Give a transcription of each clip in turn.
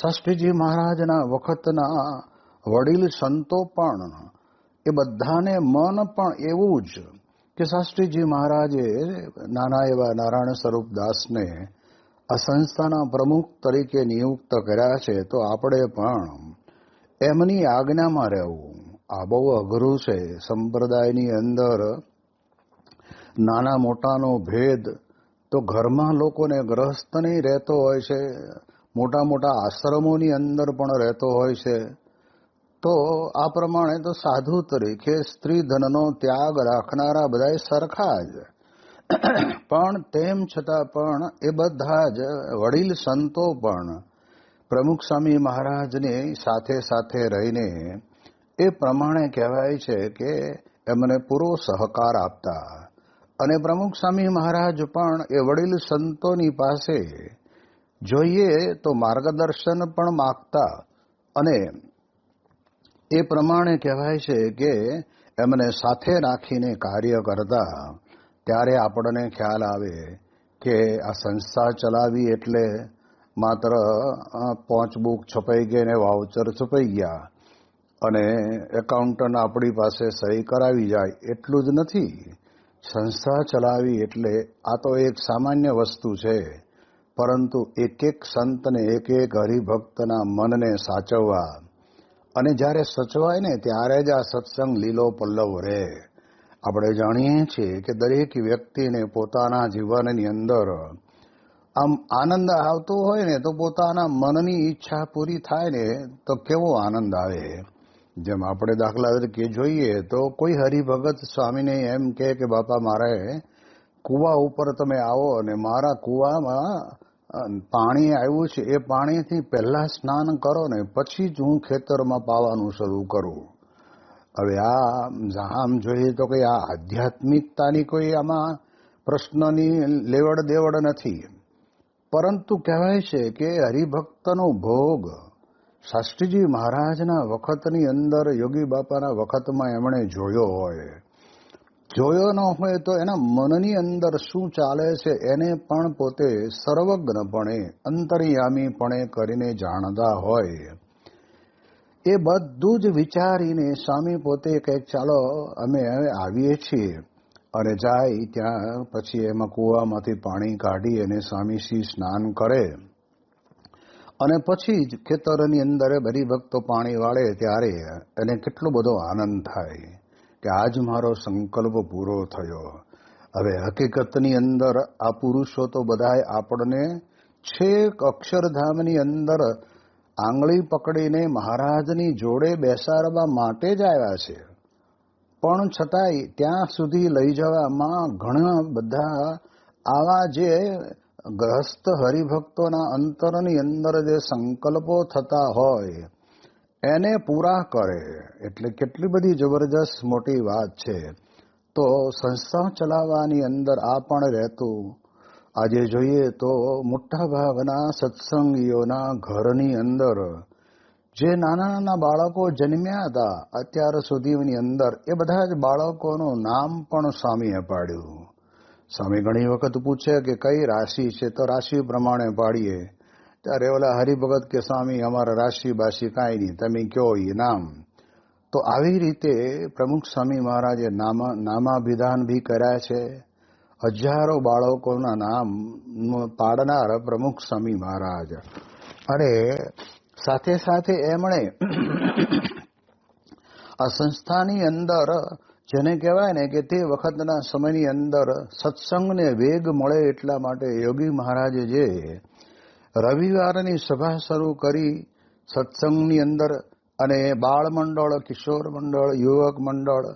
શાસ્ત્રીજી મહારાજના વખતના વડીલ સંતો પણ એ બધાને મન પણ એવું જ કે શાસ્ત્રીજી મહારાજે નાના એવા નારાયણ સ્વરૂપ દાસને આ સંસ્થાના પ્રમુખ તરીકે નિયુક્ત કર્યા છે, તો આપણે પણ એમની આજ્ઞામાં રહેવું. આ બહુ અઘરું છે. સંપ્રદાયની અંદર નાના મોટાનો ભેદ તો ઘરમાં લોકોને ગ્રસ્ત નહીં રહેતો હોય છે. મોટા મોટા આશ્રમોની અંદર પણ રહેતો હોય છે. તો આ પ્રમાણે તો સાધુ તરીકે સ્ત્રી ધનનો ત્યાગ રાખનારા બધા સરખા જ. પણ તેમ છતાં પણ એ બધા જ વડીલ સંતો પણ પ્રમુખ સ્વામી મહારાજની સાથે સાથે રહીને એ પ્રમાણે કહેવાય છે કે એમને પૂરો સહકાર આપતા. અને પ્રમુખ સ્વામી મહારાજ પણ એ વડીલ સંતોની પાસે જોઈએ તો માર્ગદર્શન પણ માગતા અને એ પ્રમાણે કહેવાય છે કે એમને સાથે રાખીને કાર્ય કરતા ત્યારે આપણને ખ્યાલ આવે કે આ સંસ્થા ચલાવી એટલે માત્ર પોંચ બુક છપાઈ ગઈ ને વાઉચર છપાઈ ગયા અને એકાઉન્ટન્ટ આપણી પાસે સહી કરાવી જાય એટલું જ નથી. સંસ્થા ચલાવી એટલે આ તો એક સામાન્ય વસ્તુ છે. પરંતુ એક એક સંતને એક એક હરિભક્તના મનને સાચવવા. અને જ્યારે સચવાય ને ત્યારે જ આ સત્સંગ લીલો પલ્લવ રહે. આપણે જાણીએ છીએ કે દરેક વ્યક્તિને પોતાના જીવનની અંદર આમ આનંદ આવતો હોય ને તો પોતાના મનની ઈચ્છા પૂરી થાય ને તો કેવો આનંદ આવે? જેમ આપણે દાખલા તરીકે જોઈએ તો કોઈ હરિભગત સ્વામીને એમ કે, બાપા, મારે કુવા ઉપર તમે આવો અને મારા કુવામાં પાણી આવ્યું છે, એ પાણીથી પહેલા સ્નાન કરો ને, પછી જ હું ખેતરમાં પાવાનું શરૂ કરું. હવે આ આમ જોઈએ તો કે આ આધ્યાત્મિકતાની કોઈ આમાં પ્રશ્નની લેવડ દેવડ નથી. પરંતુ કહેવાય છે કે હરિભક્તનો ભોગ શાસ્ત્રીજી મહારાજના વખતની અંદર યોગી બાપાના વખતમાં એમણે જોયો હોય. જોયો ન હોય તો એના મનની અંદર શું ચાલે છે એને પણ પોતે સર્વજ્ઞપણે, અંતર્યામીપણે કરીને જાણતા હોય. એ બધું જ વિચારીને સ્વામી પોતે કંઈક ચાલો, અમે આવીએ છીએ. અને જાય ત્યાં પછી એમાં કૂવામાંથી પાણી કાઢી અને સ્વામી શ્રી સ્નાન કરે. અને પછી જ ખેતરની અંદર બરી ભક્તો પાણી વાળે ત્યારે એને કેટલો બધો આનંદ થાય. કે આજ મારો સંકલ્પ પૂરો થયો. હવે હકીકતની અંદર આ પુરુષો તો બધાય આપણને છેક અક્ષરધામની અંદર આંગળી પકડીને મહારાજની જોડે બેસાડવા માટે જ આવ્યા છે. પણ છતાંય ત્યાં સુધી લઈ જવામાં ઘણા બધા આવા જે ગ્રસ્ત હરિભક્તોના અંતરની અંદર જે સંકલ્પો થતા હોય એને પૂરા કરે, એટલે કેટલી બધી જબરજસ્ત મોટી વાત છે. તો સંસ્થા ચલાવવાની અંદર આ પણ રહેતું. આજે જોઈએ તો મોટા ભાગના સત્સંગીઓના ઘરની અંદર, જે નાના નાના બાળકો જન્મ્યા હતા, અત્યાર સુધીની અંદર એ બધા જ બાળકોનું નામ પણ સ્વામીએ પાડ્યું. સ્વામી ઘણી વખત પૂછે કે કઈ રાશિ છે? તો રાશિ પ્રમાણે પાડીએ. ત્યારે ઓલા હરિભગત કે સ્વામી, અમારા રાશિ બાશી કાંઈ નહીં, તમે કયો એ નામ? તો આવી રીતે પ્રમુખ સ્વામી મહારાજે નામ, નામાભિધાન બી કર્યા છે. હજારો બાળકોના નામ પાડનાર પ્રમુખ સ્વામી મહારાજ. અને સાથે સાથે એમણે આ સંસ્થાની અંદર, જેને કહેવાય ને કે તે વખતના સમયની અંદર સત્સંગને વેગ મળે એટલા માટે યોગી મહારાજે જે રવિવારની સભા શરૂ કરી સત્સંગની અંદર અને બાળ મંડળ, કિશોર મંડળ, યુવક મંડળ,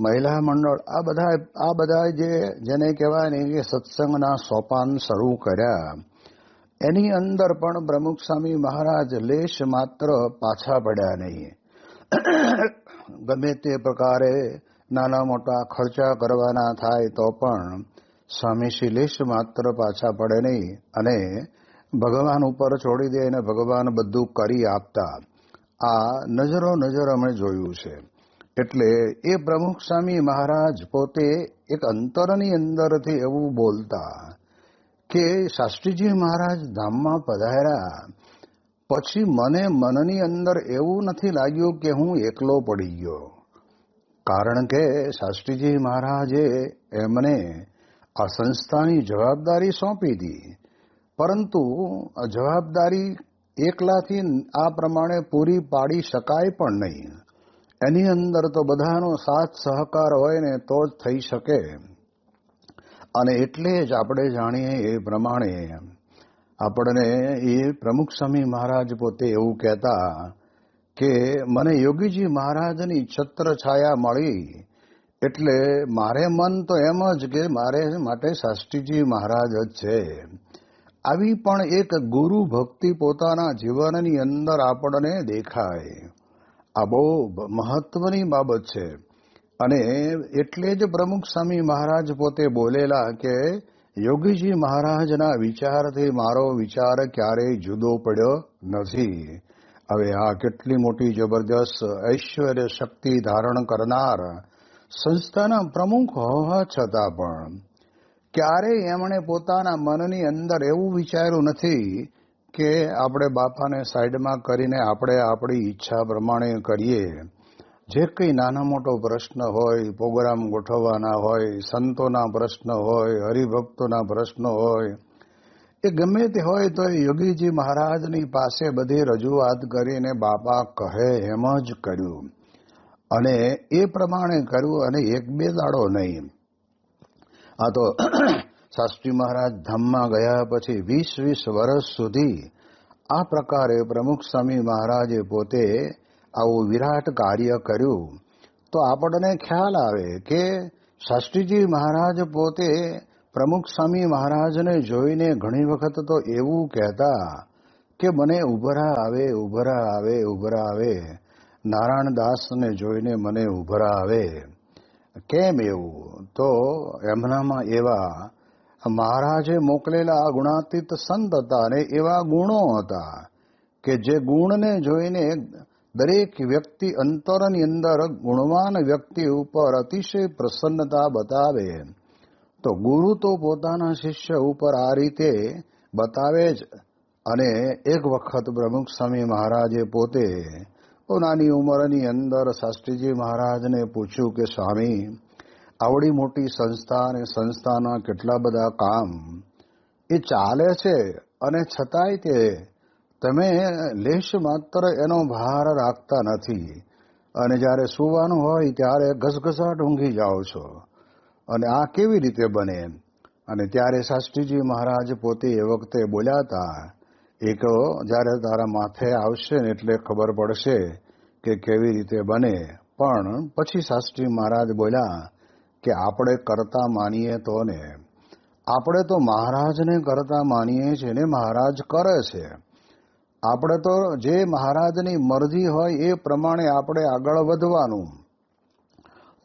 મહિલા મંડળ, આ બધા આ બધા જે, જેને કહેવાય ને કે સત્સંગના સોપાન શરૂ કર્યા. એની અંદર પણ પ્રમુખ સ્વામી મહારાજ લેશ માત્ર પાછા પડ્યા નહીં. ગમે તે પ્રકારે નાના મોટા ખર્ચા કરવાના થાય તો પણ સ્વામી શ્રી લેશ માત્ર પાછા પડે નહીં અને ભગવાન ઉપર છોડી દે અને ભગવાન બધું કરી આપતા, આ નજરો નજર અમે જોયું છે. એટલે એ પ્રમુખ સ્વામી મહારાજ પોતે એક અંતરની અંદરથી એવું બોલતા કે, શાસ્ત્રીજી મહારાજ, ધામમાં પધાર્યા. પછી મને મનની અંદર એવું નથી લાગ્યું કે હું એકલો પડી ગયો. કારણ કે શાસ્ત્રીજી મહારાજે એમને આ સંસ્થાની જવાબદારી સોંપી હતી પરંતુ જવાબદારી એકલાથી આ પ્રમાણે પૂરી પાડી શકાય પણ નહીં. એની અંદર તો બધાનો સાથ સહકાર હોય ને તો જ થઈ શકે. અને એટલે જ આપણે જાણીએ એ પ્રમાણે આપણને એ પ્રમુખ સ્વામી મહારાજ પોતે એવું કહેતા કે મને યોગીજી મહારાજની છત્ર છાયા મળી. એટલે મારે મન તો એમ જ કે મારે માટે શાસ્ત્રીજી મહારાજ જ છે. આવી પણ એક ગુરુ ભક્તિ પોતાના જીવનની અંદર આપણને દેખાય. આ બહુ મહત્વની બાબત છે. અને એટલે જ પ્રમુખ સ્વામી મહારાજ પોતે બોલેલા કે, યોગીજી મહારાજના વિચારથી મારો વિચાર ક્યારેય જુદો પડ્યો નથી. હવે આ કેટલી મોટી જબરદસ્ત ઐશ્વર્ય શક્તિ ધારણ કરનાર સંસ્થાના પ્રમુખ હોવા છતાં પણ ક્યારેય એમણે પોતાના મનની અંદર એવું વિચાર્યું નથી કે આપણે બાપાને સાઈડમાં કરીને આપણે આપણી ઈચ્છા પ્રમાણે કરીએ. જે કંઈ નાનો મોટો પ્રશ્ન હોય, પ્રોગ્રામ ગોઠવવાના હોય, સંતોના પ્રશ્ન હોય, હરિભક્તોના પ્રશ્ન હોય, એ ગમે તે હોય તો એ યોગીજી મહારાજની પાસે બધી રજૂઆત કરીને બાપા કહે એમ જ કર્યું. અને એ પ્રમાણે કર્યું અને એક બે દાડો નહીં. આ તો શાસ્ત્રી મહારાજ ધામમાં ગયા પછી વીસ વીસ વર્ષ સુધી આ પ્રકારે પ્રમુખ સ્વામી મહારાજે પોતે આવું વિરાટ કાર્ય કર્યું. તો આપણને ખ્યાલ આવે કે શાસ્ત્રીજી મહારાજ પોતે પ્રમુખ સ્વામી મહારાજને જોઈને ઘણી વખત તો એવું કહેતા કે મને ઉભરા આવે ઉભરા આવે ઉભરા આવે. નારાયણ દાસને જોઈને મને ઉભરા આવે. કેમ એવું તો એમનામાં એવા મહારાજે મોકલેલા આ ગુણાતીત સંત હતા અને એવા ગુણો હતા કે જે ગુણને જોઈને દરેક વ્યક્તિ અંતરની અંદર ગુણવાન વ્યક્તિ ઉપર અતિશય પ્રસન્નતા બતાવે તો ગુરુ તો પોતાના શિષ્ય ઉપર આ રીતે બતાવે જ અને એક વખત પ્રમુખ સ્વામી મહારાજે પોતે નાની ઉંમરની અંદર શાસ્ત્રીજી મહારાજને પૂછ્યું કે, સ્વામી, આવડી મોટી સંસ્થા અને સંસ્થાના કેટલા બધા કામ એ ચાલે છે અને છતાંય તે તમે લેશ માત્ર એનો ભાર રાખતા નથી. અને જ્યારે સુવાનું હોય ત્યારે ઘસઘસાટ ઊંઘી જાઓ છો. અને આ કેવી રીતે બને? અને ત્યારે શાસ્ત્રીજી મહારાજ પોતે એ વખતે બોલ્યા હતા એક જ્યારે તારા માથે આવશે ને એટલે ખબર પડશે કે કેવી રીતે બને. પણ પછી શાસ્ત્રી મહારાજ બોલ્યા કે આપણે કરતા માનીએ તો ને. આપણે તો મહારાજને કરતા માનીએ છીએ ને મહારાજ કરે છે. આપણે તો જે મહારાજની મરજી હોય એ પ્રમાણે આપણે આગળ વધવાનું.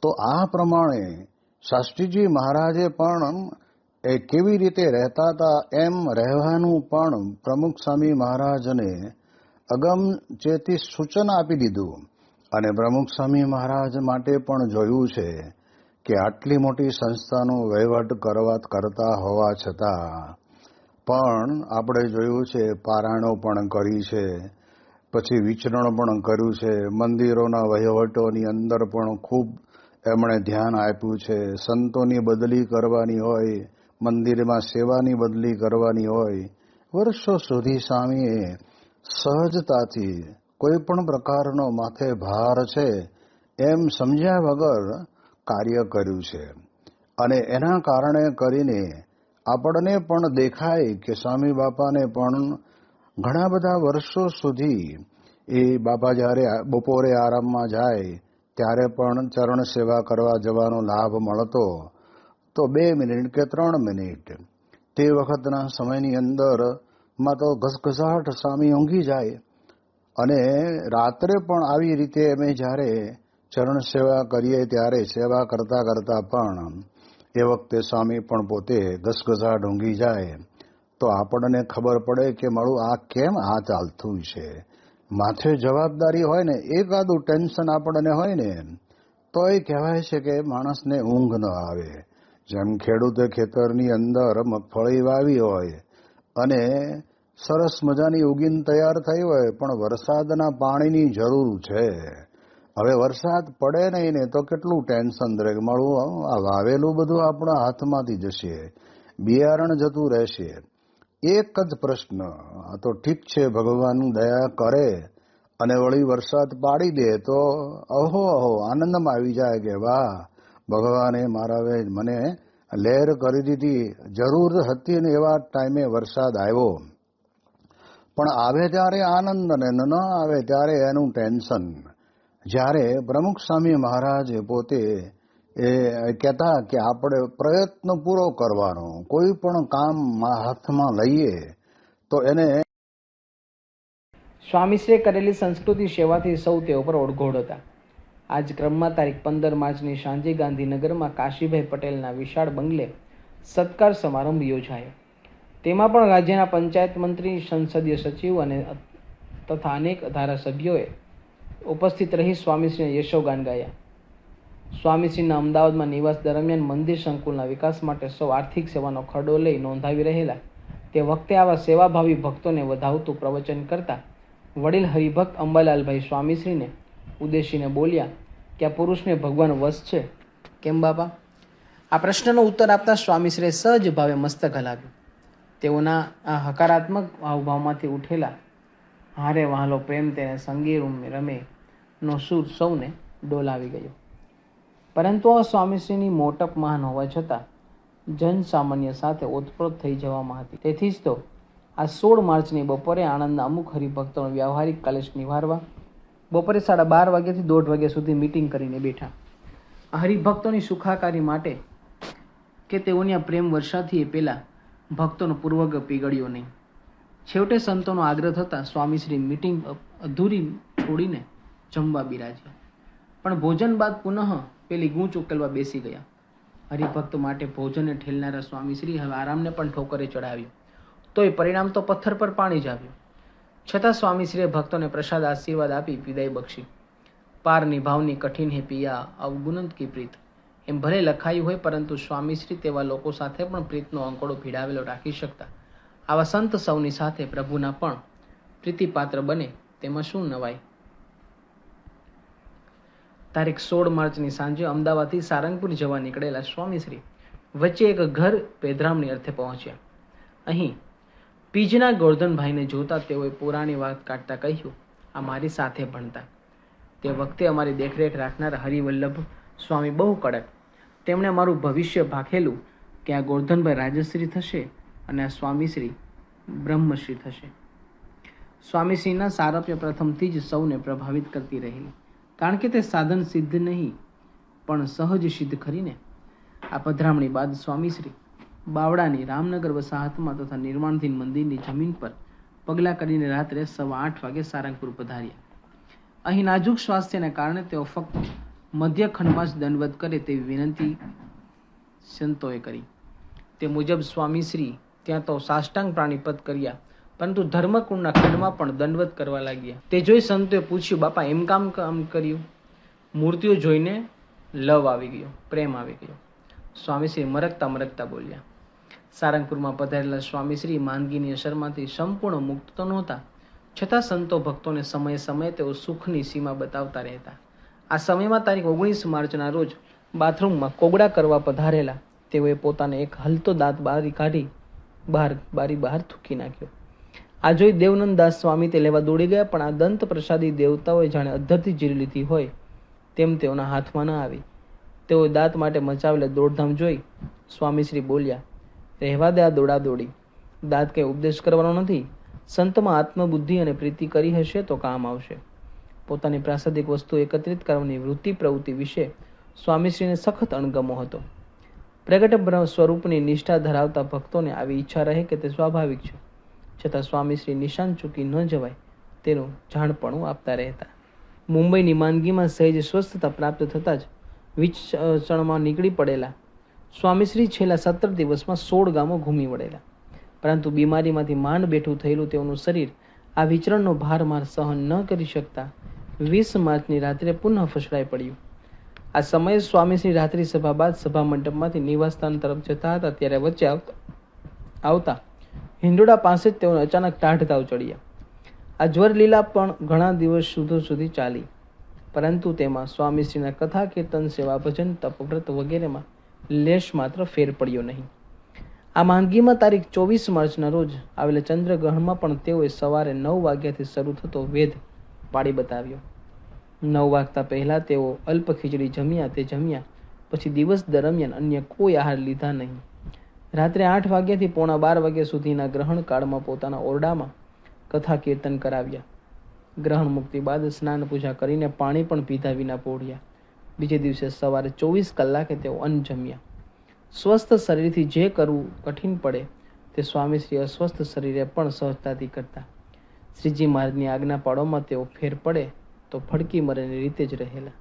તો આ પ્રમાણે શાસ્ત્રીજી મહારાજે પણ એ કેવી રીતે રહેતા હતા એમ રહેવાનું પણ પ્રમુખ સ્વામી મહારાજને અગમચેતી સૂચન આપી દીધું. અને પ્રમુખ સ્વામી મહારાજ માટે પણ જોયું છે કે આટલી મોટી સંસ્થાનો વહીવટ કરવા કરતા હોવા છતાં પણ આપણે જોયું છે પારાયણો પણ કરી છે, પછી વિચરણ પણ કર્યું છે, મંદિરોના વહીવટોની અંદર પણ ખૂબ એમણે ધ્યાન આપ્યું છે, સંતોની બદલી કરવાની હોય મંદિરમાં સેવાની બદલી કરવાની હોય, વર્ષો સુધી સ્વામીએ સહજતાથી કોઈ પણ પ્રકારનો માથે ભાર છે એમ સમજ્યા વગર કાર્ય કર્યું છે. અને એના કારણે કરીને આપણને પણ દેખાય કે સ્વામી બાપાને પણ ઘણા બધા વર્ષો સુધી એ બાપા જ્યારે બપોરે આરામમાં જાય, ત્યારે પણ ચરણ સેવા કરવા જવાનો લાભ મળતો તો બે મિનિટ કે ત્રણ મિનિટ. તે વખતના સમયની અંદરમાં તો ઘસઘસાટ સ્વામી ઊંઘી જાય. અને રાત્રે પણ આવી રીતે અમે જ્યારે ચરણ સેવા કરીએ ત્યારે સેવા કરતા કરતા પણ એ વખતે સ્વામી પણ પોતે ઘસઘસાટ ઊંઘી જાય. તો આપણને ખબર પડે કે મારું આ કેમ આ ચાલતું છે? માથે જવાબદારી હોય ને, એકાદું ટેન્શન આપણને હોય ને તો એ કહેવાય છે કે માણસને ઊંઘ ન આવે. જેમ ખેડૂતે ખેતરની અંદર મગફળી વાવી હોય અને સરસ મજાની ઉગીન તૈયાર થઈ હોય, પણ વરસાદના પાણીની જરૂર છે. હવે વરસાદ પડે નહીં ને તો કેટલું ટેન્શન રહે કે આ વાવેલું બધું આપણા હાથમાંથી જશે. બિયારણ જતું રહેશે. એક જ પ્રશ્ન, આ તો ઠીક છે ભગવાન દયા કરે અને વળી વરસાદ પાડી દે તો અહો અહો, આનંદમાં આવી જાય કે વાહ. ભગવાને મારા મને લહેર કરી દીધી. જરૂર હતી ને એવા ટાઈમે વરસાદ આવ્યો. પણ આવે ત્યારે આનંદ અને ન આવે ત્યારે એનું ટેન્શન. જ્યારે પ્રમુખ સ્વામી મહારાજ પોતે એ કહેતા કે આપણે પ્રયત્ન પૂરો કરવાનો, કોઈ પણ કામ હાથમાં લઈએ, તો એને સ્વામીશ્રીએ કરેલી સંસ્કૃતિ સેવાથી સૌ તે ઉપર ઓળઘોળ હતા. આજ ક્રમમાં તારીખ પંદર માર્ચની સાંજે ગાંધીનગરમાં કાશીભાઈ પટેલના વિશાળ બંગલે સત્કાર સમારંભ યોજાયો. તેમાં પણ રાજ્યના પંચાયત મંત્રી, સંસદીય સચિવ અને તથા અનેક ધારાસભ્યોએ ઉપસ્થિત રહી સ્વામીશ્રીને યશોગાન ગાયા. સ્વામીશ્રીના અમદાવાદમાં નિવાસ દરમિયાન મંદિર સંકુલના વિકાસ માટે સૌ આર્થિક સેવાનો ખરડો લઈ નોંધાવી રહેલા તે વખતે આવા સેવાભાવી ભક્તોને વધાવતું પ્રવચન કરતા વડીલ હરિભક્ત અંબાલાલભાઈ સ્વામીશ્રીને ઉદ્દેશીને બોલ્યા કે આ પુરુષને ભગવાન વશ છે? કેમ બાપા? આ પ્રશ્નનો ઉત્તર આપતા સ્વામીશ્રીએ સહજ ભાવે મસ્તક હલાવ્યું. તેઓના આ હકારાત્મક હાવભાવમાંથી ઉઠેલા હારે વહાલો પ્રેમ તેને સંગી રૂમ રમે નો સૂર સૌને ડોલાવી ગયો. પરંતુ આ સ્વામીશ્રીની મોટપ મહાન હોવા છતાં જન સામાન્ય સાથે ઓતપ્રોત થઈ જવામાં હતી. તેથી જ તો આ સોળ માર્ચની બપોરે આણંદના અમુક હરિભક્તોનો વ્યવહારિક કલેશ નિવારવા બપોરે સાડા બાર વાગ્યાથી દોઢ વાગ્યા સુધી મિટિંગ કરીને બેઠા. હરિભક્તોની સુખાકારી માટે કે તેઓની આ પ્રેમ વર્ષાથી એ પહેલાં ભક્તોનો પૂર્વગ પીગળ્યો નહીં. છેવટે સંતોનો આગ્રહ થતાં સ્વામીશ્રી મિટિંગ અધૂરી છોડીને જમવા બિરાજ્યા. પણ ભોજન બાદ પુનઃ પેલી ગૂંચ ઉકેલવા બેસી ગયા. હરિભક્ત માટે ભોજનને ઠેલનારા સ્વામીશ્રી હવે આરામને પણ ઠોકરે ચડાવ્યું. તોય પરિણામ તો પથ્થર પર પાણી જ આવ્યું. છતાં સ્વામીશ્રીએ ભક્તોને પ્રસાદ આશીર્વાદ આપી વિદાય બક્ષી. પાર નિભાવની કઠિન હે પિયા અવગુણંત કી પ્રીત. એમ ભલે લખાયું હોય, પરંતુ સ્વામીશ્રી તેવા લોકો સાથે પણ પ્રીતનો અંકોડો ભીડાવેલો રાખી શકતા. આવા સંત સૌની સાથે પ્રભુના પણ પ્રીતિપાત્ર બને, તેમાં શું નવાય તારીખ સોળ માર્ચની સાંજે અમદાવાદથી સારંગપુર જવા નીકળેલા સ્વામીશ્રી વચ્ચે એક ઘર પેધરામની અર્થે પહોંચ્યા. અહીં પીજના ગોરધનભાઈને જોતા તેઓએ પુરાણી વાત કાઢતા કહ્યું, આ મારી સાથે ભણતા. તે વખતે અમારી દેખરેખ રાખનાર હરિવલ્લભ સ્વામી બહુ કડક. તેમણે મારું ભવિષ્ય ભાખેલું કે આ ગોરધનભાઈ રાજશ્રી થશે અને આ સ્વામીશ્રી બ્રહ્મશ્રી થશે. સ્વામીશ્રીના સારપ્ય પ્રથમથી જ સૌને પ્રભાવિત કરતી રહેલી. કારણ કે તે સાધન સિદ્ધ નહીં, પણ સહજ સિદ્ધ ખરીને આ પધરામણી બાદ સ્વામીશ્રી બાવડાની રામનગર વસાહતમાં તથા નિર્માણધીન મંદિરની જમીન પર પગલાં કરીને રાત્રે સવા આઠ વાગે સારંગપુર પધાર્યા. અહીં નાજુક સ્વાસ્થ્યને કારણે તેઓ ફક્ત મધ્ય ખંડમાં જ દંડવત કરે તેવી વિનંતી સંતોએ કરી. તે મુજબ સ્વામીશ્રી ત્યાં તો સાષ્ટાંગ પ્રાણીપત કર્યા, પરંતુ ધર્મકુંડના ખંડમાં પણ દંડવત કરવા લાગ્યા. તે જોઈ સંતોએ પૂછ્યું, બાપા, એમ કામ કામ કર્યું? મૂર્તિઓ જોઈને લવ આવી ગયો, પ્રેમ આવી ગયો. સ્વામીશ્રી મરકતા મરકતા બોલ્યા સારંગપુરમાં પધારેલા સ્વામીશ્રી માંદગીની અસરમાંથી સંપૂર્ણ મુક્ત તો નહોતા, છતાં સંતો ભક્તોને સમયે સમયે તેઓ સુખની સીમા બતાવતા રહેતા. આ સમયમાં તારીખ ઓગણીસ માર્ચના રોજ બાથરૂમમાં કોગળા કરવા પધારેલા, તેઓએ પોતાને એક હલતો દાંત બારી કાઢી બહાર, બારી બહાર થૂકી નાખ્યો. આ જોઈ દેવનંદ દાસ સ્વામી તે લેવા દોડી ગયા, પણ આ દંત પ્રસાદી દેવતાઓએ જાણે અધ્ધરથી જીરી લીધી હોય તેમ તેઓના હાથમાં ન આવી. તેઓ દાંત માટે મચાવેલા દોડધામ જોઈ સ્વામીશ્રી બોલ્યા રહેવા દે આ દોડા દોડી દાંત કંઈ ઉપદેશ કરવાનો નથી. સંતમાં આત્મબુદ્ધિ અને પ્રીતિ કરી હશે તો કામ આવશે. પોતાની પ્રાસાદિક વસ્તુ એકત્રિત કરવાની વૃત્તિ પ્રવૃત્તિ વિશે સ્વામીશ્રીને સખત અણગમો હતો. પ્રગટ બ્રહ્મ સ્વરૂપની નિષ્ઠા ધરાવતા ભક્તોને આવી ઈચ્છા રહે કે તે સ્વાભાવિક છે. છતાં સ્વામીશ્રી નિશાન ચૂકી ન જવાય, તેનું જાણપણું આપતા રહેતા. મુંબઈની માંદગીમાં સહેજ સ્વસ્થતા પ્રાપ્ત થતાં જ વિચરણમાં નીકળી પડેલા સ્વામીશ્રી છેલ્લા સત્તર દિવસમાં સોળ ગામો ઘૂમી વળેલા. પરંતુ બીમારીમાંથી માંડ બેઠું થયેલું તેઓનું શરીર આ વિચરણનો ભાર માર સહન ન કરી શકતા વીસ માર્ચની રાત્રે પુનઃ ફસડાઈ પડ્યું. આ સમયે સ્વામીશ્રી રાત્રિ સભા બાદ સભા મંડપમાંથી નિવાસસ્થાન તરફ જતા હતા, ત્યારે વચ્ચે આવતા આવતા હિંડોળા પાસે જ તેઓને અચાનક ટાઢ તાવ ચડ્યા આ જ્વર લીલા પણ ઘણા દિવસ સુધો સુધી ચાલી. પરંતુ તેમાં સ્વામીશ્રીના કથા, કીર્તન, સેવા, ભજન, તપવ્રત વગેરેમાં લેશ માત્ર ફેર પડ્યો નહીં. આ માંદગીમાં તારીખ ચોવીસ માર્ચના રોજ આવેલા ચંદ્રગ્રહણમાં પણ તેઓએ સવારે નવ વાગ્યાથી શરૂ થતો વેદ પાડી બતાવ્યો. નવ વાગતા પહેલાં તેઓ અલ્પ ખીચડી જમ્યા તે જમ્યા પછી દિવસ દરમિયાન અન્ય કોઈ આહાર લીધા નહીં. રાત્રે આઠ વાગ્યાથી પોણા બાર વાગ્યા સુધીના ગ્રહણ કાળમાં પોતાના ઓરડામાં કથા કીર્તન કરાવ્યા. ગ્રહણ મુક્તિ બાદ સ્નાન પૂજા કરીને પાણી પણ પીધા વિના પોઢ્યા બીજે દિવસે સવારે ચોવીસ કલાકે તેઓ અન્ન જમ્યા. સ્વસ્થ શરીરથી જે કરવું કઠિન પડે તે સ્વામીશ્રી અસ્વસ્થ શરીરે પણ સહજતાથી કરતા. શ્રીજી મહારાજની આજ્ઞા પાડોમાં તેઓ ફેર પડે તો ફડકી મરેની રીતે જ રહેલા.